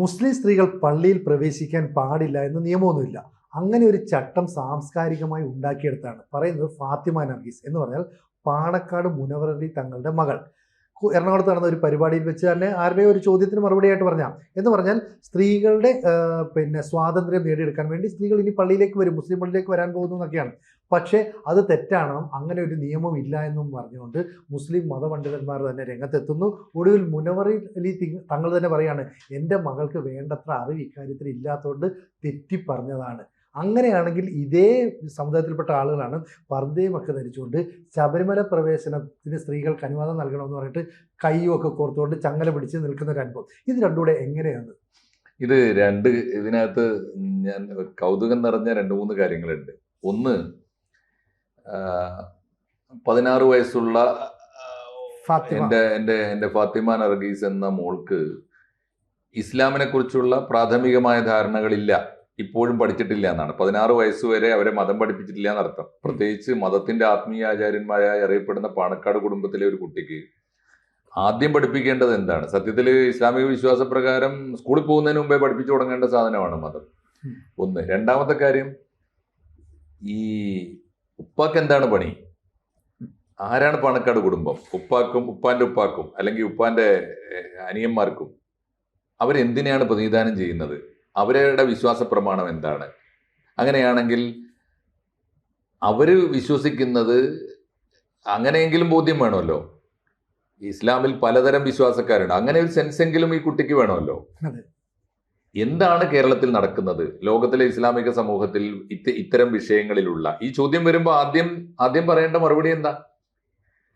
മുസ്ലിം സ്ത്രീകൾ പള്ളിയിൽ പ്രവേശിക്കാൻ പാടില്ല എന്ന് നിയമമൊന്നുമില്ല. അങ്ങനെ ഒരു ചട്ടം സാംസ്കാരികമായി ഉണ്ടാക്കിയെടുത്താണ്. പറയുന്നത് ഫാത്തിമ നർഗീസ് എന്ന് പറഞ്ഞാൽ പാണക്കാട് മുനവറലി തങ്ങളുടെ മകൾ. എറണാകുളത്ത് നടന്ന ഒരു പരിപാടിയിൽ വെച്ച് തന്നെ ആരുടെയോ ഒരു ചോദ്യത്തിന് മറുപടിയായിട്ട് പറഞ്ഞാൽ എന്ന് പറഞ്ഞാൽ സ്ത്രീകളുടെ പിന്നെ സ്വാതന്ത്ര്യം നേടിയെടുക്കാൻ വേണ്ടി സ്ത്രീകൾ ഇനി പള്ളിയിലേക്ക് വരും മുസ്ലിം പള്ളിയിലേക്ക് വരാൻ പോകുന്നു എന്നൊക്കെയാണ്. പക്ഷേ അത് തെറ്റാണ്. അങ്ങനെ ഒരു നിയമം ഇല്ല എന്നും പറഞ്ഞുകൊണ്ട് മുസ്ലിം മതപണ്ഡിതന്മാർ തന്നെ രംഗത്തെത്തുന്നു. ഒടുവിൽ മുനവറി അലി തങ്ങൾ തന്നെ പറയാണ് എന്റെ മകൾക്ക് വേണ്ടത്ര അറിവ് ഇക്കാര്യത്തിൽ ഇല്ലാത്തതുകൊണ്ട് തെറ്റി പറഞ്ഞതാണ് അങ്ങനെയാണെങ്കിൽ ഇതേ സമുദായത്തിൽപ്പെട്ട ആളുകളാണ് പർദ്ദയും ഒക്കെ ധരിച്ചുകൊണ്ട് ശബരിമല പ്രവേശനത്തിന് സ്ത്രീകൾക്ക് അനുവാദം നൽകണമെന്ന് പറഞ്ഞിട്ട് കയ്യുമൊക്കെ കോർത്തുകൊണ്ട് ചങ്ങല പിടിച്ച് നിൽക്കുന്ന ഒരു അനുഭവം. ഇത് രണ്ടുകൂടെ എങ്ങനെയാണ്? ഇത് രണ്ട് ഇതിനകത്ത് ഞാൻ കൗതുകം നിറഞ്ഞ രണ്ട് മൂന്ന് കാര്യങ്ങളുണ്ട്. ഒന്ന് പതിനാറ് വയസ്സുള്ള എന്റെ എന്റെ എന്റെ ഫാത്തിമ നർഗീസ് എന്ന മോൾക്ക് ഇസ്ലാമിനെ കുറിച്ചുള്ള പ്രാഥമികമായ ധാരണകളില്ല. ഇപ്പോഴും പഠിച്ചിട്ടില്ല എന്നാണ്. പതിനാറ് വയസ്സ് വരെ അവരെ മതം പഠിപ്പിച്ചിട്ടില്ല എന്നർത്ഥം. പ്രത്യേകിച്ച് മതത്തിന്റെ ആത്മീയ ആചാര്യന്മാരായി അറിയപ്പെടുന്ന പാണക്കാട് കുടുംബത്തിലെ ഒരു കുട്ടിക്ക് ആദ്യം പഠിപ്പിക്കേണ്ടത് എന്താണ്? സത്യത്തിൽ ഇസ്ലാമിക വിശ്വാസപ്രകാരം സ്കൂളിൽ പോകുന്നതിന് മുമ്പേ പഠിപ്പിച്ചു തുടങ്ങേണ്ട സാധനമാണ് മതം. ഒന്ന്. രണ്ടാമത്തെ കാര്യം ഈ ഉപ്പാക്ക് എന്താണ് പണി? ആരാണ് പാണക്കാട് കുടുംബം? ഉപ്പാക്കും ഉപ്പാന്റെ ഉപ്പാക്കും അല്ലെങ്കിൽ ഉപ്പാന്റെ അനിയന്മാർക്കും അവരെന്തിനെയാണ് പ്രതിനിധാനം ചെയ്യുന്നത്? അവരുടെ വിശ്വാസ പ്രമാണം എന്താണ്? അങ്ങനെയാണെങ്കിൽ അവർ വിശ്വസിക്കുന്നത് അങ്ങനെയെങ്കിലും ബോധ്യം വേണമല്ലോ. ഇസ്ലാമിൽ പലതരം വിശ്വാസക്കാരുണ്ട്. അങ്ങനെ ഒരു സെൻസെങ്കിലും ഈ കുട്ടിക്ക് വേണമല്ലോ. എന്താണ് കേരളത്തിൽ നടക്കുന്നത്? ലോകത്തിലെ ഇസ്ലാമിക സമൂഹത്തിൽ ഇത്ത ഇത്തരം വിഷയങ്ങളിലുള്ള ഈ ചോദ്യം വരുമ്പോൾ ആദ്യം ആദ്യം പറയേണ്ട മറുപടി എന്താ?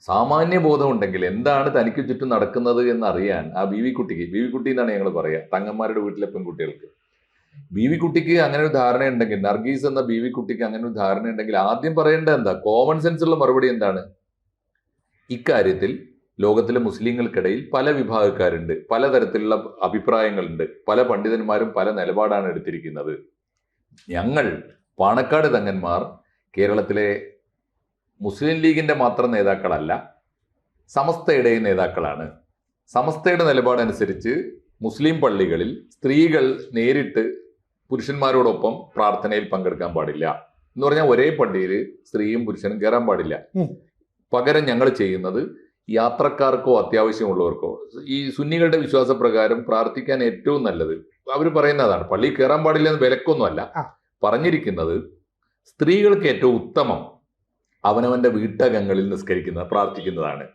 സാമാന്യ ബോധമുണ്ടെങ്കിൽ എന്താണ് തനിക്ക് ചുറ്റും നടക്കുന്നത് എന്ന് അറിയാൻ ആ ബി വി കുട്ടിക്ക് ബി വി കുട്ടി എന്നാണ് ഞങ്ങൾ പറയുക തങ്ങന്മാരുടെ വീട്ടിലെ പെൺകുട്ടികൾക്ക്. ബി വി കുട്ടിക്ക് അങ്ങനെ ഒരു ധാരണ ഉണ്ടെങ്കിൽ നർഗീസ് എന്ന ബി വി കുട്ടിക്ക് അങ്ങനെ ഒരു ധാരണ ഉണ്ടെങ്കിൽ ആദ്യം പറയേണ്ടത് എന്താ? കോമൺ സെൻസ് ഉള്ള മറുപടി എന്താണ്? ഇക്കാര്യത്തിൽ ലോകത്തിലെ മുസ്ലിങ്ങൾക്കിടയിൽ പല വിഭാഗക്കാരുണ്ട് പലതരത്തിലുള്ള അഭിപ്രായങ്ങളുണ്ട് പല പണ്ഡിതന്മാരും പല നിലപാടാണ് എടുത്തിരിക്കുന്നത്. ഞങ്ങൾ പാണക്കാട് തങ്ങന്മാർ കേരളത്തിലെ മുസ്ലിം ലീഗിന്റെ മാത്രം നേതാക്കളല്ല സമസ്തയുടെ നേതാക്കളാണ്. സമസ്തയുടെ നിലപാടനുസരിച്ച് മുസ്ലിം പള്ളികളിൽ സ്ത്രീകൾ നേരിട്ട് പുരുഷന്മാരോടൊപ്പം പ്രാർത്ഥനയിൽ പങ്കെടുക്കാൻ പാടില്ല. എന്ന് പറഞ്ഞാൽ ഒരേ പള്ളിയിൽ സ്ത്രീയും പുരുഷനും കയറാൻ പാടില്ല. പകരം ഞങ്ങൾ ചെയ്യുന്നത് യാത്രക്കാർക്കോ അത്യാവശ്യമുള്ളവർക്കോ. ഈ സുന്നികളുടെ വിശ്വാസപ്രകാരം പ്രാർത്ഥിക്കാൻ ഏറ്റവും നല്ലത് അവർ പറയുന്നതാണ് പള്ളിയിൽ കയറാൻ പാടില്ല എന്ന് വിലക്കൊന്നുമല്ല. പറഞ്ഞിരിക്കുന്നത് സ്ത്രീകൾക്ക് ഏറ്റവും ഉത്തമം അവനവന്റെ വീട്ടകങ്ങളിൽ നിസ്കരിക്കുന്ന പ്രാർത്ഥിക്കുന്നതാണ്.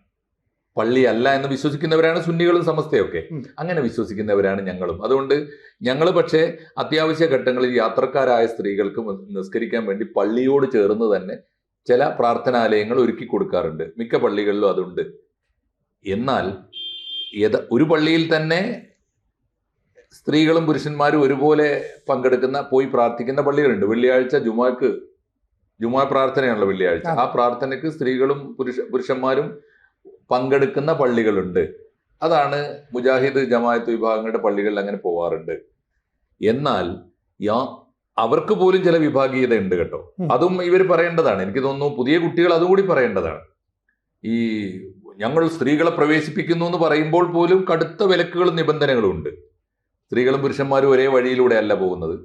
പള്ളി അല്ല എന്ന് വിശ്വസിക്കുന്നവരാണ് സുന്നികളും സമസ്തയൊക്കെ. അങ്ങനെ വിശ്വസിക്കുന്നവരാണ് ഞങ്ങളും. അതുകൊണ്ട് ഞങ്ങൾ പക്ഷേ അത്യാവശ്യ ഘട്ടങ്ങളിൽ യാത്രക്കാരായ സ്ത്രീകൾക്ക് നിസ്കരിക്കാൻ വേണ്ടി പള്ളിയോട് ചേർന്ന് തന്നെ ചില പ്രാർത്ഥനാലയങ്ങൾ ഒരുക്കി കൊടുക്കാറുണ്ട്. മിക്ക പള്ളികളിലും അതുണ്ട്. എന്നാൽ ഒരു പള്ളിയിൽ തന്നെ സ്ത്രീകളും പുരുഷന്മാരും ഒരുപോലെ പങ്കെടുക്കുന്ന പോയി പ്രാർത്ഥിക്കുന്ന പള്ളികളുണ്ട്. വെള്ളിയാഴ്ച ജുമാക്ക് ജുമാ പ്രാർത്ഥനയാണല്ലോ വെള്ളിയാഴ്ച. ആ. പ്രാർത്ഥനയ്ക്ക് സ്ത്രീകളും പുരുഷ പുരുഷന്മാരും പങ്കെടുക്കുന്ന പള്ളികളുണ്ട്. അതാണ് മുജാഹിദ് ജമായത്ത് വിഭാഗങ്ങളുടെ പള്ളികളിൽ അങ്ങനെ പോവാറുണ്ട്. എന്നാൽ യാ അവർക്ക് പോലും ചില വിഭാഗീയത ഉണ്ട് കേട്ടോ. അതും ഇവർ പറയേണ്ടതാണ്. എനിക്ക് തോന്നുന്നു പുതിയ കുട്ടികൾ അതും കൂടി പറയേണ്ടതാണ്. ഈ ഞങ്ങൾ സ്ത്രീകളെ പ്രവേശിപ്പിക്കുന്നു എന്ന് പറയുമ്പോൾ പോലും കടുത്ത വിലക്കുകളും നിബന്ധനകളും ഉണ്ട്. സ്ത്രീകളും പുരുഷന്മാരും ഒരേ വഴിയിലൂടെ അല്ല പോകുന്നത്.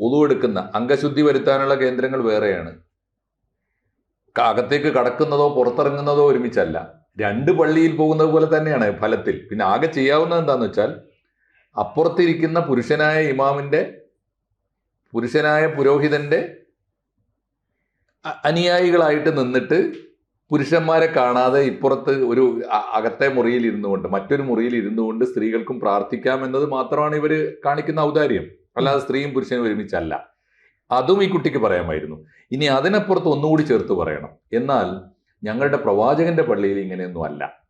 ഒതുവെടുക്കുന്ന അംഗശുദ്ധി വരുത്താനുള്ള കേന്ദ്രങ്ങൾ വേറെയാണ്. അകത്തേക്ക് കടക്കുന്നതോ പുറത്തിറങ്ങുന്നതോ ഒരുമിച്ചല്ല. രണ്ട് പള്ളിയിൽ പോകുന്നത് പോലെ തന്നെയാണ് ഫലത്തിൽ. പിന്നെ ആകെ ചെയ്യാവുന്നത് എന്താണെന്ന് വെച്ചാൽ അപ്പുറത്തിരിക്കുന്ന പുരുഷനായ ഇമാമിന്റെ പുരുഷനായ പുരോഹിതന്റെ അ- അനുയായികളായിട്ട് നിന്നിട്ട് പുരുഷന്മാരെ കാണാതെ ഇപ്പുറത്ത് ഒരു അകത്തെ മുറിയിൽ ഇരുന്നു കൊണ്ട് മറ്റൊരു മുറിയിൽ ഇരുന്നു കൊണ്ട് സ്ത്രീകൾക്കും പ്രാർത്ഥിക്കാം എന്നത് മാത്രമാണ് ഇവർ കാണിക്കുന്ന ഔദാര്യം. അല്ലാതെ സ്ത്രീയും പുരുഷനും ഒരുമിച്ചല്ല. അതും ഈ കുട്ടിക്ക് പറയാമായിരുന്നു. ഇനി അതിനപ്പുറത്ത് ഒന്നുകൂടി ചേർത്ത് പറയണം. എന്നാൽ ഞങ്ങളുടെ പ്രവാചകന്റെ പള്ളിയിൽ ഇങ്ങനെയൊന്നും അല്ല.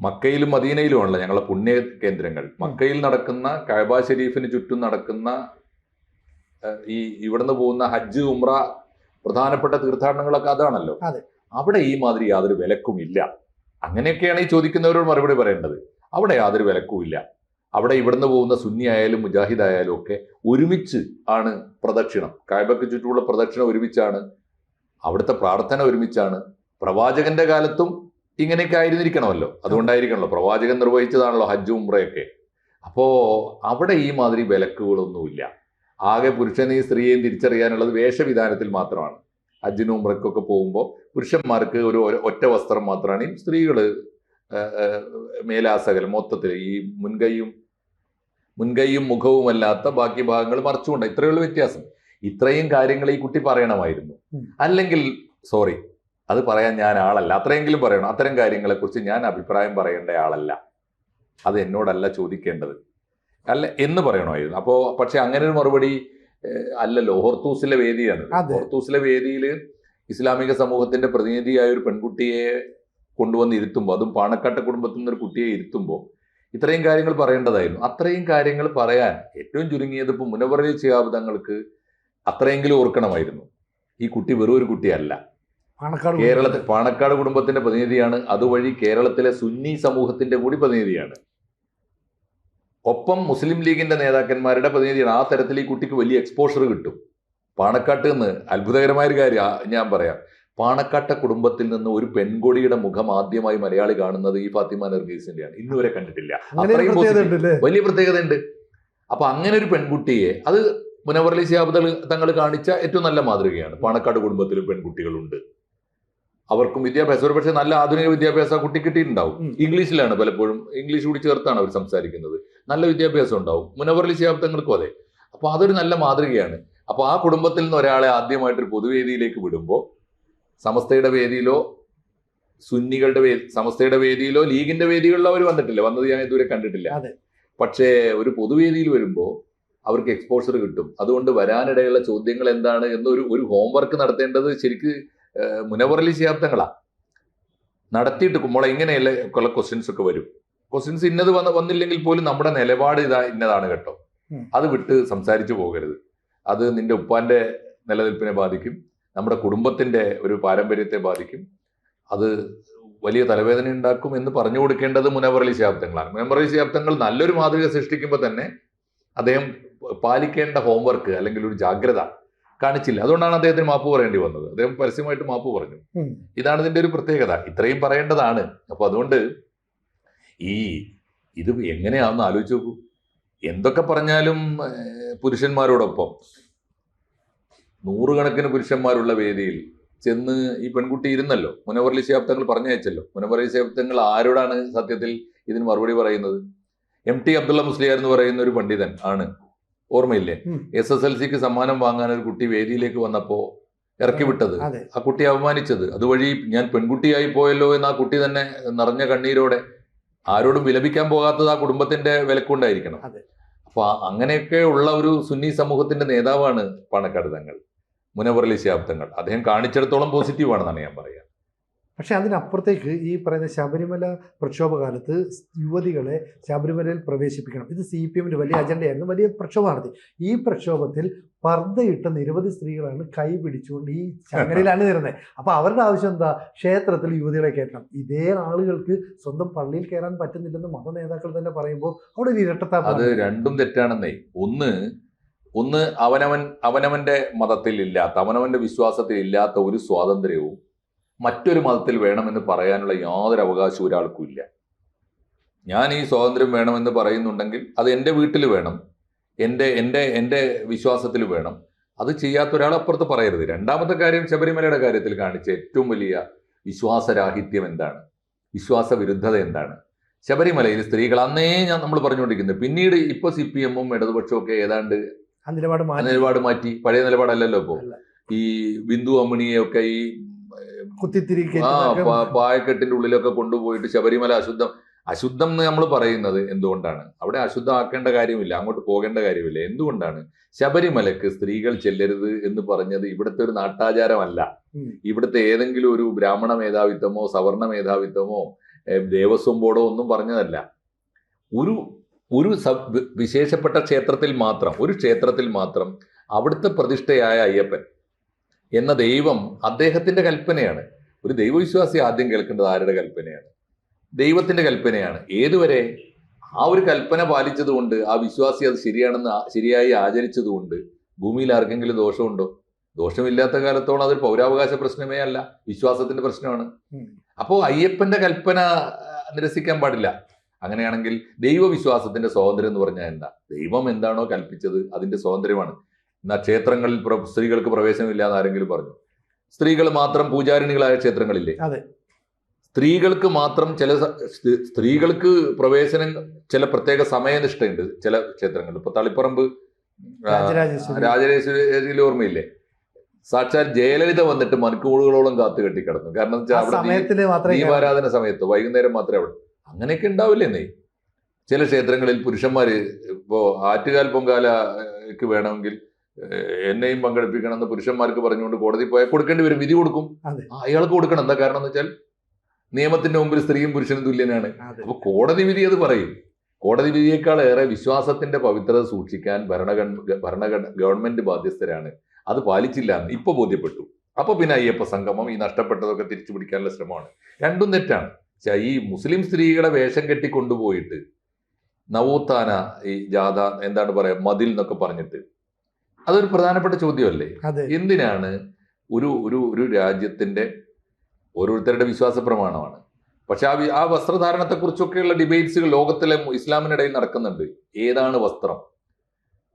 മക്കയിലും മദീനയിലുമാണല്ലോ ഞങ്ങളുടെ പുണ്യ കേന്ദ്രങ്ങൾ. മക്കയിൽ നടക്കുന്ന കഅബ ഷെരീഫിന് ചുറ്റും നടക്കുന്ന ഈ ഇവിടുന്ന് പോകുന്ന ഹജ്ജ് ഉംറ പ്രധാനപ്പെട്ട തീർത്ഥാടനങ്ങളൊക്കെ അതാണല്ലോ. അതെ. അവിടെ ഈ മാതിരി യാതൊരു വിലക്കും ഇല്ല. അങ്ങനെയൊക്കെയാണ് ഈ ചോദിക്കുന്നവരോട് മറുപടി പറയേണ്ടത്. അവിടെ യാതൊരു വിലക്കും ഇല്ല. അവിടെ ഇവിടുന്ന് പോകുന്ന സുന്നി ആയാലും മുജാഹിദ് ആയാലും ഒക്കെ ഒരുമിച്ച് ആണ് പ്രദക്ഷിണം. കായബക്ക് ചുറ്റുമുള്ള പ്രദക്ഷിണം ഒരുമിച്ചാണ് അവിടുത്തെ പ്രാർത്ഥന ഒരുമിച്ചാണ്. പ്രവാചകന്റെ കാലത്തും ഇങ്ങനെയൊക്കെ ആയിരുന്നിരിക്കണമല്ലോ. അതുകൊണ്ടായിരിക്കണമല്ലോ പ്രവാചകൻ നിർവഹിച്ചതാണല്ലോ ഹജ്ജ് ഉംറയൊക്കെ. അപ്പോ അവിടെ ഈ മാതിരി വിലക്കുകളൊന്നുമില്ല. ആകെ പുരുഷനെയും സ്ത്രീയെയും തിരിച്ചറിയാനുള്ളത് വേഷവിധാനത്തിൽ മാത്രമാണ്. അജ്ജിനും ഉമ്രക്കൊക്കെ പോകുമ്പോൾ പുരുഷന്മാർക്ക് ഒരു ഒറ്റ വസ്ത്രം മാത്രമാണ്. ഈ സ്ത്രീകൾ ഏഹ്, മൊത്തത്തിൽ ഈ മുൻകൈയും മുൻകൈയും മുഖവുമല്ലാത്ത ബാക്കി ഭാഗങ്ങൾ മറച്ചുകൊണ്ട് ഇത്രയുള്ള വ്യത്യാസം. ഇത്രയും കാര്യങ്ങൾ ഈ കുട്ടി പറയണമായിരുന്നു. അല്ലെങ്കിൽ സോറി അത് പറയാൻ ഞാൻ ആളല്ല. അത്രയെങ്കിലും പറയണം. അത്തരം കാര്യങ്ങളെ കുറിച്ച് ഞാൻ അഭിപ്രായം പറയേണ്ട ആളല്ല. അത് എന്നോടല്ല ചോദിക്കേണ്ടത്. അല്ല എന്ന് പറയണമായിരുന്നു. അപ്പോ പക്ഷെ അങ്ങനെ ഒരു മറുപടി അല്ലല്ലോ. ഹോർത്തൂസിലെ വേദിയാണ്. ഹോർത്തൂസിലെ വേദിയിൽ ഇസ്ലാമിക സമൂഹത്തിന്റെ പ്രതിനിധിയായ ഒരു പെൺകുട്ടിയെ കൊണ്ടുവന്ന് ഇരുത്തുമ്പോൾ അതും പാണക്കാട്ട കുടുംബത്തിൽ നിന്നൊരു ഒരു കുട്ടിയെ ഇരുത്തുമ്പോൾ ഇത്രയും കാര്യങ്ങൾ പറയേണ്ടതായിരുന്നു. അത്രയും കാര്യങ്ങൾ പറയാൻ ഏറ്റവും ചുരുങ്ങിയത് ഇപ്പൊ മുനവറലി ചെയ്യാബുദങ്ങൾക്ക് അത്രയെങ്കിലും ഓർക്കണമായിരുന്നു. ഈ കുട്ടി വെറും ഒരു കുട്ടിയല്ല. പാണക്കാട് കേരളത്തിൽ പാണക്കാട് കുടുംബത്തിന്റെ പ്രതിനിധിയാണ്. അതുവഴി കേരളത്തിലെ സുന്നി സമൂഹത്തിന്റെ കൂടി പ്രതിനിധിയാണ്. ഒപ്പം മുസ്ലിം ലീഗിന്റെ നേതാക്കന്മാരുടെ പ്രതിനിധിയാണ്. ആ തരത്തിൽ ഈ കുട്ടിക്ക് വലിയ എക്സ്പോഷർ കിട്ടും. പാണക്കാട്ട് നിന്ന് അത്ഭുതകരമായ ഒരു കാര്യം ഞാൻ പറയാം. പാണക്കാട്ട കുടുംബത്തിൽ നിന്ന് ഒരു പെൺകൊടിയുടെ മുഖം ആദ്യമായി മലയാളി കാണുന്നത് ഈ ഫാത്തിമ നർഗീസിന്റെയാണ്. ഇന്നുവരെ കണ്ടിട്ടില്ല. അത്രയും വലിയ പ്രത്യേകത ഉണ്ട്. അപ്പൊ അങ്ങനെ ഒരു പെൺകുട്ടിയെ അത് മുനവറലി ശിഹാബ് തങ്ങൾ കാണിച്ച ഏറ്റവും നല്ല മാതൃകയാണ്. പാണക്കാട് കുടുംബത്തിൽ പെൺകുട്ടികളുണ്ട്. അവർക്കും വിദ്യാഭ്യാസം ഒരു പക്ഷേ നല്ല ആധുനിക വിദ്യാഭ്യാസം കുട്ടി കിട്ടിയിട്ടുണ്ടാവും. ഇംഗ്ലീഷിലാണ് പലപ്പോഴും ഇംഗ്ലീഷ് കൂടി ചേർത്താണ് അവർ സംസാരിക്കുന്നത്. നല്ല വിദ്യാഭ്യാസം ഉണ്ടാവും. മുനവറലി ശിഹാബ് തങ്ങൾക്കും അതെ. അപ്പൊ അതൊരു നല്ല മാതൃകയാണ്. അപ്പൊ ആ കുടുംബത്തിൽ നിന്ന് ഒരാളെ ആദ്യമായിട്ടൊരു പൊതുവേദിയിലേക്ക് വിടുമ്പോൾ സമസ്തയുടെ വേദിയിലോ സുന്നികളുടെ വേദി സമസ്തയുടെ വേദിയിലോ ലീഗിന്റെ വേദികളിലോ അവർ വന്നിട്ടില്ല. വന്നത് ഞാൻ ഇതുവരെ കണ്ടിട്ടില്ല. അതെ. പക്ഷേ ഒരു പൊതുവേദിയിൽ വരുമ്പോൾ അവർക്ക് എക്സ്പോഷർ കിട്ടും. അതുകൊണ്ട് വരാനിടയുള്ള ചോദ്യങ്ങൾ എന്താണ് എന്നൊരു ഒരു ഹോംവർക്ക് നടത്തേണ്ടത് ശരിക്ക് മുനവറലി ചെയ്യാത്തങ്ങളാണ് നടത്തിയിട്ട് കുമ്പോളെ ഇങ്ങനെയല്ലേ കുറെ ക്വസ്റ്റ്യൻസ് ഒക്കെ വരും. ക്വസ്റ്റ്യൻസ് ഇന്നത് വന്ന വന്നില്ലെങ്കിൽ പോലും നമ്മുടെ നിലപാട് ഇതാ ഇന്നതാണ് കേട്ടോ. അത് വിട്ട് സംസാരിച്ചു പോകരുത്. അത് നിന്റെ ഉപ്പാന്റെ നിലനിൽപ്പിനെ ബാധിക്കും. നമ്മുടെ കുടുംബത്തിന്റെ ഒരു പാരമ്പര്യത്തെ ബാധിക്കും. അത് വലിയ തലവേദന ഉണ്ടാക്കും എന്ന് പറഞ്ഞു കൊടുക്കേണ്ടത് മുനവറലി ശാബ്ദങ്ങളാണ്. മുനവറലി ശാബ്ദങ്ങൾ നല്ലൊരു മാതൃക സൃഷ്ടിക്കുമ്പോൾ തന്നെ അദ്ദേഹം പാലിക്കേണ്ട ഹോംവർക്ക് അല്ലെങ്കിൽ ഒരു ജാഗ്രത കാണിച്ചില്ല. അതുകൊണ്ടാണ് അദ്ദേഹത്തിന് മാപ്പ് പറയേണ്ടി വന്നത്. അദ്ദേഹം പരസ്യമായിട്ട് മാപ്പ് പറഞ്ഞു. ഇതാണ് ഇതിന്റെ ഒരു പ്രത്യേകത. ഇത്രയും പറയേണ്ടതാണ്. അപ്പൊ അതുകൊണ്ട് ഈ ഇത് എങ്ങനെയാണെന്ന് ആലോചിച്ച് നോക്കൂ. എന്തൊക്കെ പറഞ്ഞാലും പുരുഷന്മാരോടൊപ്പം. നൂറുകണക്കിന് പുരുഷന്മാരുള്ള വേദിയിൽ ചെന്ന് ഈ പെൺകുട്ടി ഇരുന്നല്ലോ. മുനവറലി ശാബ്ദങ്ങൾ പറഞ്ഞയച്ചല്ലോ. മുനവറലി ശാബ്ദങ്ങൾ ആരോടാണ് സത്യത്തിൽ ഇതിന് മറുപടി പറയുന്നത്? എം ടി അബ്ദുള്ള മുസ്ലിയാർ എന്ന് പറയുന്ന ഒരു പണ്ഡിതൻ ആണ് ഓർമ്മയില്ലേ. എസ് എസ് എൽ സിക്ക് സമ്മാനം വാങ്ങാൻ ഒരു കുട്ടി വേദിയിലേക്ക് വന്നപ്പോ ഇറക്കി വിട്ടത് ആ കുട്ടി അപമാനിച്ചത്. അതുവഴി ഞാൻ പെൺകുട്ടിയായി പോയല്ലോ എന്ന് ആ കുട്ടി തന്നെ നിറഞ്ഞ കണ്ണീരോടെ ആരോടും വിലപിക്കാൻ പോകാത്തത് ആ കുടുംബത്തിന്റെ വിലക്കൊണ്ടായിരിക്കണം. അപ്പൊ അങ്ങനെയൊക്കെ ഉള്ള ഒരു സുന്നി സമൂഹത്തിന്റെ നേതാവാണ് പണക്കടുതങ്ങൾ തങ്ങൾ മുനവറലി ശാബ്ദങ്ങൾ. അദ്ദേഹം കാണിച്ചിടത്തോളം പോസിറ്റീവ് ആണെന്നാണ് ഞാൻ പറയുക. പക്ഷെ അതിനപ്പുറത്തേക്ക് ഈ പറയുന്ന ശബരിമല പ്രക്ഷോഭകാലത്ത് യുവതികളെ ശബരിമലയിൽ പ്രവേശിപ്പിക്കണം. ഇത് സി പി എമ്മിന്റെ വലിയ അജണ്ടയായിരുന്നു വലിയ പ്രക്ഷോഭം നടത്തി ഈ പ്രക്ഷോഭത്തിൽ പർദ്ദയിട്ട നിരവധി സ്ത്രീകളാണ് കൈ പിടിച്ചുകൊണ്ട് ഈ ചങ്ങലയിലാണ് നിരുന്നത് അപ്പോൾ അവരുടെ ആവശ്യം എന്താ? ക്ഷേത്രത്തിൽ യുവതികളെ കയറ്റണം. ഇതേ ആളുകൾക്ക് സ്വന്തം പള്ളിയിൽ കയറാൻ പറ്റുന്നില്ലെന്ന് മത നേതാക്കൾ തന്നെ പറയുമ്പോൾ അവിടെ ഒരു അത് രണ്ടും തെറ്റാണെന്നേ. ഒന്ന് ഒന്ന് അവനവൻ അവനവന്റെ മതത്തിൽ ഇല്ലാത്ത അവനവന്റെ വിശ്വാസത്തിൽ ഇല്ലാത്ത ഒരു സ്വാതന്ത്ര്യവും മറ്റൊരു മതത്തിൽ വേണമെന്ന് പറയാനുള്ള യാതൊരു അവകാശവും ഒരാൾക്കും ഇല്ല. ഞാൻ ഈ സ്വാതന്ത്ര്യം വേണമെന്ന് പറയുന്നുണ്ടെങ്കിൽ അത് എന്റെ വീട്ടിൽ വേണം. എന്റെ എന്റെ എന്റെ വിശ്വാസത്തിൽ വേണം. അത് ചെയ്യാത്ത ഒരാൾ അപ്പുറത്ത് പറയരുത്. രണ്ടാമത്തെ കാര്യം ശബരിമലയുടെ കാര്യത്തിൽ കാണിച്ച ഏറ്റവും വലിയ വിശ്വാസരാഹിത്യം എന്താണ്? വിശ്വാസ വിരുദ്ധത എന്താണ്? ശബരിമലയിൽ സ്ത്രീകൾ അന്നേ ഞാൻ നമ്മൾ പറഞ്ഞുകൊണ്ടിരിക്കുന്നത് പിന്നീട് ഇപ്പൊ സി പി എമ്മും ഇടതുപക്ഷവും ഒക്കെ ഏതാണ്ട് നിലപാട് മാറ്റി. പഴയ നിലപാടല്ലല്ലോ ഇപ്പോ ഈ ബിന്ദു അമ്മിണിയൊക്കെ ഈ കുത്തിത്തിരി ആ പായക്കെട്ടിന്റെ ഉള്ളിലൊക്കെ കൊണ്ടുപോയിട്ട് ശബരിമല അശുദ്ധം. അശുദ്ധം എന്ന് നമ്മൾ പറയുന്നത് എന്തുകൊണ്ടാണ്? അവിടെ അശുദ്ധമാക്കേണ്ട കാര്യമില്ല അങ്ങോട്ട് പോകേണ്ട കാര്യമില്ല. എന്തുകൊണ്ടാണ്? ശബരിമലക്ക് സ്ത്രീകൾ ചെല്ലരുത് എന്ന് പറഞ്ഞത് ഇവിടുത്തെ ഒരു നാട്ടാചാരമല്ല. ഇവിടുത്തെ ഏതെങ്കിലും ഒരു ബ്രാഹ്മണ മേധാവിത്വമോ സവർണ മേധാവിത്വമോ ദേവസ്വം ബോർഡോ ഒന്നും പറഞ്ഞതല്ല. ഒരു ഒരു വിശേഷപ്പെട്ട ക്ഷേത്രത്തിൽ മാത്രം ഒരു ക്ഷേത്രത്തിൽ മാത്രം അവിടുത്തെ പ്രതിഷ്ഠയായ അയ്യപ്പൻ എന്ന ദൈവം അദ്ദേഹത്തിന്റെ കൽപ്പനയാണ്. ഒരു ദൈവവിശ്വാസി ആദ്യം കേൾക്കേണ്ടത് ആരുടെ കൽപ്പനയാണ്? ദൈവത്തിന്റെ കൽപ്പനയാണ്. ഏതുവരെ? ആ ഒരു കൽപ്പന പാലിച്ചതുകൊണ്ട് ആ വിശ്വാസി അത് ശരിയാണെന്ന് ശരിയായി ആചരിച്ചതുകൊണ്ട് ഭൂമിയിൽ ആർക്കെങ്കിലും ദോഷമുണ്ടോ? ദോഷമില്ലാത്ത കാലത്തോളം അതൊരു പൗരാവകാശ പ്രശ്നമേ അല്ല. വിശ്വാസത്തിന്റെ പ്രശ്നമാണ്. അപ്പോ അപ്പോൾ അയ്യപ്പന്റെ കൽപ്പന നിരസിക്കാൻ പാടില്ല. അങ്ങനെയാണെങ്കിൽ ദൈവവിശ്വാസത്തിന്റെ സ്വാതന്ത്ര്യം എന്ന് പറഞ്ഞാൽ എന്താ? ദൈവം എന്താണോ കൽപ്പിച്ചത് അതിന്റെ സ്വാതന്ത്ര്യമാണ്. എന്നാൽ ക്ഷേത്രങ്ങളിൽ സ്ത്രീകൾക്ക് പ്രവേശനമില്ല എന്ന് ആരെങ്കിലും പറഞ്ഞു. സ്ത്രീകൾ മാത്രം പൂജാരിണികളായ ക്ഷേത്രങ്ങളില്ലേ? അതെ. സ്ത്രീകൾക്ക് മാത്രം ചില സ്ത്രീകൾക്ക് പ്രവേശനം ചില പ്രത്യേക സമയനിഷ്ഠയുണ്ട് ചില ക്ഷേത്രങ്ങളിൽ. ഇപ്പൊ തളിപ്പറമ്പ് രാജരാജേശ്വരി. ഓർമ്മയില്ലേ? സാക്ഷാൽ ജയലളിത വന്നിട്ട് മണിക്കൂറുകളോളം കാത്തു കെട്ടി കിടന്നു കാരണം അവിടെ ദീപാരാധന സമയത്ത് വൈകുന്നേരം മാത്രമേ അവിടെ. അങ്ങനെയൊക്കെ ഉണ്ടാവില്ലേ നീ? ചില ക്ഷേത്രങ്ങളിൽ പുരുഷന്മാര് ഇപ്പോ ആറ്റുകാൽ പൊങ്കാലക്ക് വേണമെങ്കിൽ എന്നെയും പങ്കെടുപ്പിക്കണം എന്ന് പുരുഷന്മാർക്ക് പറഞ്ഞുകൊണ്ട് കോടതി പോയാൽ കൊടുക്കേണ്ടി വരും വിധി കൊടുക്കും. അയാൾക്ക് കൊടുക്കണം. എന്താ കാരണം എന്ന് വെച്ചാൽ നിയമത്തിന്റെ മുമ്പിൽ സ്ത്രീയും പുരുഷനും തുല്യനാണ്. അപ്പൊ കോടതി വിധി അത് പറയും. കോടതി വിധിയേക്കാൾ ഏറെ വിശ്വാസത്തിന്റെ പവിത്രത സൂക്ഷിക്കാൻ ഭരണഘടന ഭരണഘടന ഗവൺമെന്റ് ബാധ്യസ്ഥരാണ്. അത് പാലിച്ചില്ല എന്ന് ഇപ്പൊ ബോധ്യപ്പെട്ടു. അപ്പൊ പിന്നെ അയ്യപ്പ സംഗമം ഈ നഷ്ടപ്പെട്ടതൊക്കെ തിരിച്ചു പിടിക്കാനുള്ള ശ്രമമാണ്. രണ്ടും തെറ്റാണ്. ഈ മുസ്ലിം സ്ത്രീകളെ വേഷം കെട്ടി കൊണ്ടുപോയിട്ട് നവോത്ഥാന ഈ ജാഥ എന്താണ് പറയാ മതിൽ എന്നൊക്കെ പറഞ്ഞിട്ട് അതൊരു പ്രധാനപ്പെട്ട ചോദ്യമല്ലേ? എന്തിനാണ് ഒരു ഒരു ഒരു രാജ്യത്തിന്റെ ഓരോരുത്തരുടെ വിശ്വാസ പ്രമാണമാണ് പക്ഷെ ആ ആ വസ്ത്രധാരണത്തെക്കുറിച്ചൊക്കെയുള്ള ഡിബേറ്റ്സുകൾ ലോകത്തിലെ ഇസ്ലാമിനിടയിൽ നടക്കുന്നുണ്ട്. ഏതാണ് വസ്ത്രം?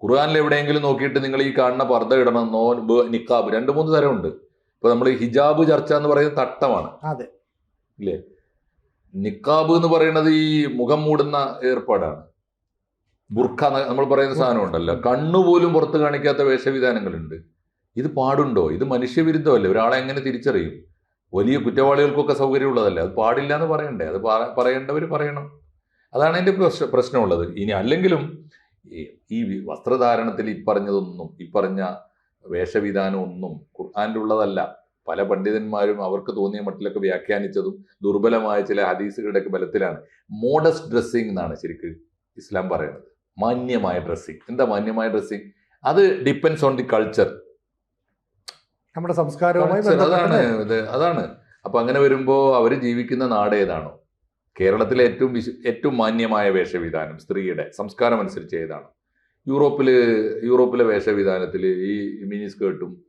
ഖുർആാനിൽ എവിടെയെങ്കിലും നോക്കിയിട്ട് നിങ്ങൾ ഈ കാണുന്ന പർദ്ദ ഇടണം നോ നിക്കാബ് രണ്ട് മൂന്ന് തരമുണ്ട്. ഇപ്പൊ നമ്മൾ ഹിജാബ് ചർച്ച എന്ന് പറയുന്നത് തട്ടമാണ്. അതെ. ഇല്ലേ? നിക്കാബ് എന്ന് പറയുന്നത് ഈ മുഖം മൂടുന്ന ഏർപ്പാടാണ്. ബുർഖ നമ്മൾ പറയുന്ന സാധനം ഉണ്ടല്ലോ കണ്ണുപോലും പുറത്ത് കാണിക്കാത്ത വേഷവിധാനങ്ങളുണ്ട്. ഇത് പാടുണ്ടോ? ഇത് മനുഷ്യവിരുദ്ധമല്ലേ? ഒരാളെ എങ്ങനെ തിരിച്ചറിയും? വലിയ കുറ്റവാളികൾക്കൊക്കെ സൗകര്യമുള്ളതല്ലേ? അത് പാടില്ല എന്ന് പറയണ്ടേ? അത് പറയേണ്ടവർ പറയണം. അതാണ് എന്റെ പ്രശ്ന പ്രശ്നമുള്ളത്. ഇനി അല്ലെങ്കിലും ഈ വസ്ത്രധാരണത്തിൽ ഇപ്പറഞ്ഞതൊന്നും ഇപ്പറഞ്ഞ വേഷവിധാനം ഒന്നും ഖുർആാനിൽ ഉള്ളതല്ല പല പണ്ഡിതന്മാരും അവർക്ക് തോന്നിയ മട്ടിലൊക്കെ വ്യാഖ്യാനിച്ചതും ദുർബലമായ ചില ഹദീസുകളുടെയൊക്കെ ബലത്തിലാണ്. മോഡസ്റ്റ് ഡ്രസ്സിംഗ് എന്നാണ് ശരിക്ക് ഇസ്ലാം പറയുന്നത്. മാന്യമായ ഡ്രസ്സിങ് എന്താ മാന്യമായ ഡ്രസ്സിങ് അത് ഡിപ്പെൻസ് ഓൺ ദി കൾച്ചർ നമ്മുടെ സംസ്കാരവുമായി അതാണ് ഇത് അതാണ്. അപ്പൊ അങ്ങനെ വരുമ്പോൾ അവർ ജീവിക്കുന്ന നാട് ഏതാണോ? കേരളത്തിലെ ഏറ്റവും വിശു ഏറ്റവും മാന്യമായ വേഷവിധാനം സ്ത്രീയുടെ സംസ്കാരം അനുസരിച്ച് ഏതാണ്? യൂറോപ്പിൽ യൂറോപ്പിലെ വേഷവിധാനത്തിൽ ഈ മിനി സ്കേർട്ടും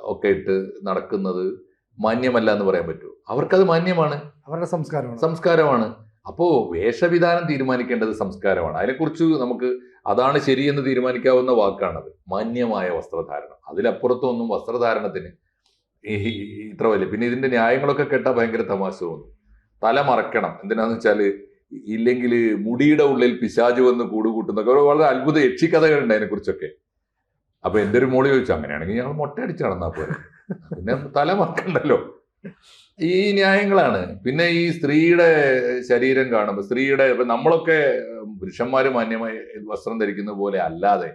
ഒക്കെ ഇട്ട് നടക്കുന്നത് മാന്യമല്ല എന്ന് പറയാൻ പറ്റുമോ? അവർക്കത് മാന്യമാണ്. അവരുടെ സംസ്കാരമാണ്. സംസ്കാരമാണ്. അപ്പോ വേഷവിധാനം തീരുമാനിക്കേണ്ടത് സംസ്കാരമാണ്. അതിനെക്കുറിച്ച് നമുക്ക് അതാണ് ശരിയെന്ന് തീരുമാനിക്കാവുന്ന വാക്കാണത്. മാന്യമായ വസ്ത്രധാരണം. അതിലപ്പുറത്തൊന്നും വസ്ത്രധാരണത്തിന് ഇത്ര വലിയ പിന്നെ ഇതിന്റെ ന്യായങ്ങളൊക്കെ കേട്ടാൽ ഭയങ്കര തമാശ തോന്നും. തല മറക്കണം. എന്തിനാന്ന് വെച്ചാൽ ഇല്ലെങ്കിൽ മുടിയുടെ ഉള്ളിൽ പിശാചു വന്ന് കൂടുകൂട്ടുന്നൊക്കെ വളരെ അത്ഭുത യക്ഷിക്കഥകളുണ്ട് അതിനെ കുറിച്ചൊക്കെ അപ്പൊ എന്റെ ഒരു മോൾ ചോദിച്ചു അങ്ങനെയാണെങ്കിൽ ഞങ്ങൾ മൊട്ടയടിച്ച് നടന്നാ പോരെ. പിന്നെ തല മറക്കണ്ടല്ലോ. ഈ ന്യായങ്ങളാണ്. പിന്നെ ഈ സ്ത്രീയുടെ ശരീരം കാണുമ്പോൾ സ്ത്രീയുടെ ഇപ്പൊ നമ്മളൊക്കെ പുരുഷന്മാർ മാന്യമായി വസ്ത്രം ധരിക്കുന്ന പോലെ അല്ലാതെ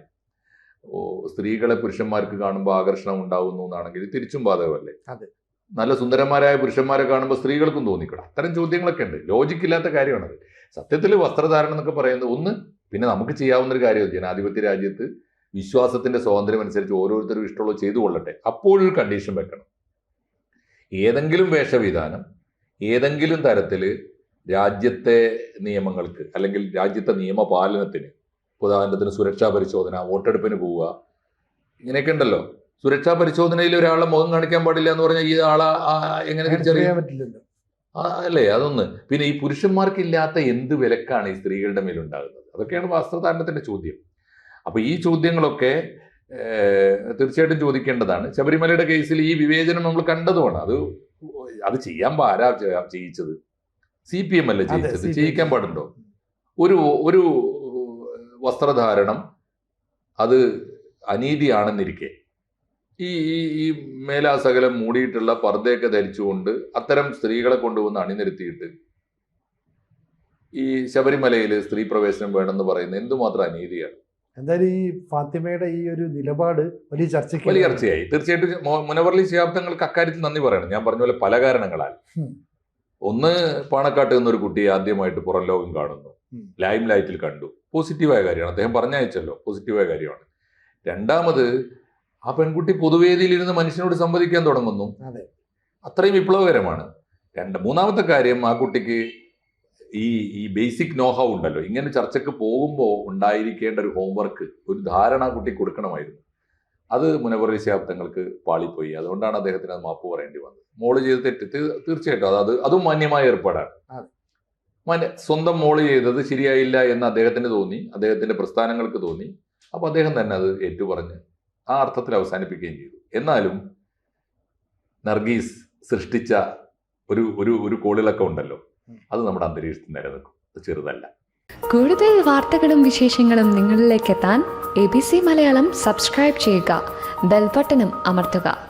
ഓ സ്ത്രീകളെ പുരുഷന്മാർക്ക് കാണുമ്പോൾ ആകർഷണം ഉണ്ടാവുന്നു എന്നാണെങ്കിൽ തിരിച്ചും ബാധകമല്ലേ? അതെ. നല്ല സുന്ദരന്മാരായ പുരുഷന്മാരെ കാണുമ്പോൾ സ്ത്രീകൾക്കും തോന്നിക്കണം അത്തരം ചോദ്യങ്ങളൊക്കെ ഉണ്ട്. ലോജിക്കില്ലാത്ത കാര്യമാണത് സത്യത്തിൽ വസ്ത്രധാരണം എന്നൊക്കെ പറയുന്നത് ഒന്ന് പിന്നെ നമുക്ക് ചെയ്യാവുന്ന ഒരു കാര്യം ജനാധിപത്യ രാജ്യത്ത് വിശ്വാസത്തിന്റെ സ്വാതന്ത്ര്യം അനുസരിച്ച് ഓരോരുത്തരും ഇഷ്ടമുള്ള ചെയ്തു കൊള്ളട്ടെ. അപ്പോഴൊരു കണ്ടീഷൻ വെക്കണം. ഏതെങ്കിലും വേഷവിധാനം ഏതെങ്കിലും തരത്തിൽ രാജ്യത്തെ നിയമങ്ങൾക്ക് അല്ലെങ്കിൽ രാജ്യത്തെ നിയമപാലനത്തിന് ഉദാഹരണത്തിന് സുരക്ഷാ പരിശോധന വോട്ടെടുപ്പിന് പോവുക ഇങ്ങനെയൊക്കെ ഉണ്ടല്ലോ. സുരക്ഷാ പരിശോധനയിൽ ഒരാളെ മുഖം കാണിക്കാൻ പാടില്ല എന്ന് പറഞ്ഞാൽ ഈ ആളെ എങ്ങനെ തിരിച്ചറിയാൻ പറ്റില്ലല്ലോ. അല്ലേ? അതൊന്ന്. പിന്നെ ഈ പുരുഷന്മാർക്കില്ലാത്ത എന്ത് വിലക്കാണ് ഈ സ്ത്രീകളുടെ മേലുണ്ടാകുന്നത്? അതൊക്കെയാണ് വസ്ത്രധാരണത്തിന്റെ ചോദ്യം. അപ്പൊ ഈ ചോദ്യങ്ങളൊക്കെ തീർച്ചയായിട്ടും ചോദിക്കേണ്ടതാണ്. ശബരിമലയുടെ കേസിൽ ഈ വിവേചനം നമ്മൾ കണ്ടതുമാണ്. അത് അത് ചെയ്യാൻ പാരാ ചെ- ചെയ്യിച്ചത്? സി പി എം അല്ലേ ചെയ്യിച്ചത്. ചെയ്യിക്കാൻ പാടുണ്ടോ? ഒരു ഒരു വസ്ത്രധാരണം അത് അനീതിയാണെന്നിരിക്കെ. ഈ ഈ ഈ മേലാസകലം മൂടിയിട്ടുള്ള പർദ്ദയൊക്കെ ധരിച്ചുകൊണ്ട് അത്തരം സ്ത്രീകളെ കൊണ്ടുവന്ന് അണിനിരത്തിയിട്ട് ഈ ശബരിമലയിൽ സ്ത്രീ പ്രവേശനം വേണമെന്ന് പറയുന്നത് എന്തുമാത്രം അനീതിയാണ്? എന്തായാലും ഈ ഫാത്തിമയുടെ ഈ ഒരു നിലപാട് വലിയ ചർച്ചയ്ക്ക് വലിയ ചർച്ചയായി. തീർച്ചയായിട്ടും മുനവർലി ശിഹാബ്ദങ്ങൾക്ക് അക്കാര്യത്തിൽ നന്ദി പറയണം. ഞാൻ പറഞ്ഞ പോലെ പല കാരണങ്ങളാൽ. ഒന്ന് പാണക്കാട്ട് എന്നൊരു കുട്ടിയെ ആദ്യമായിട്ട് പുറം ലോകം കാണുന്നു. ലൈം ലൈറ്റിൽ കണ്ടു. പോസിറ്റീവായ കാര്യമാണ്. അദ്ദേഹം പറഞ്ഞയച്ചല്ലോ പോസിറ്റീവായ കാര്യമാണ്. രണ്ടാമത് ആ പെൺകുട്ടി പൊതുവേദിയിൽ ഇരുന്ന് മനുഷ്യനോട് സംവദിക്കാൻ തുടങ്ങുന്നു. അതെ. അത്രയും വിപ്ലവകരമാണ്. രണ്ട് മൂന്നാമത്തെ കാര്യം ആ കുട്ടിക്ക് ഈ ഈ ബേസിക് നോഹ ഉണ്ടല്ലോ. ഇങ്ങനെ ചർച്ചയ്ക്ക് പോകുമ്പോൾ ഉണ്ടായിരിക്കേണ്ട ഒരു ഹോംവർക്ക് ഒരു ധാരണ കുട്ടി കൊടുക്കണമായിരുന്നു. അത് മുനവറി ശാബ്ദങ്ങൾക്ക് പാളിപ്പോയി. അതുകൊണ്ടാണ് അദ്ദേഹത്തിന് അത് മാപ്പ് പറയേണ്ടി വന്നത്. മോൾ ചെയ്ത് തെറ്റ് തീർച്ചയായിട്ടും അത് അത് മാന്യമായ ഏർപ്പാടാണ്. സ്വന്തം മോൾ ചെയ്തത് ശരിയായില്ല എന്ന് അദ്ദേഹത്തിന് തോന്നി. അദ്ദേഹത്തിന്റെ പ്രസ്ഥാനങ്ങൾക്ക് തോന്നി. അപ്പൊ അദ്ദേഹം തന്നെ അത് ഏറ്റുപറഞ്ഞ് ആ അർത്ഥത്തിൽ അവസാനിപ്പിക്കുകയും ചെയ്തു. എന്നാലും നർഗീസ് സൃഷ്ടിച്ച ഒരു ഒരു ഒരു കോളിളക്കം ഉണ്ടല്ലോ. അത് നമ്മുടെ അന്തരീക്ഷത്തിൽ നിലനിൽക്കും. അത് ചെറുതല്ല. കൂടുതൽ വാർത്തകളും വിശേഷങ്ങളും നിങ്ങളിലേക്ക് എത്താൻ A B C Malayalam subscribe ചെയ്യുക. ബെൽബട്ടനും അമർത്തുക.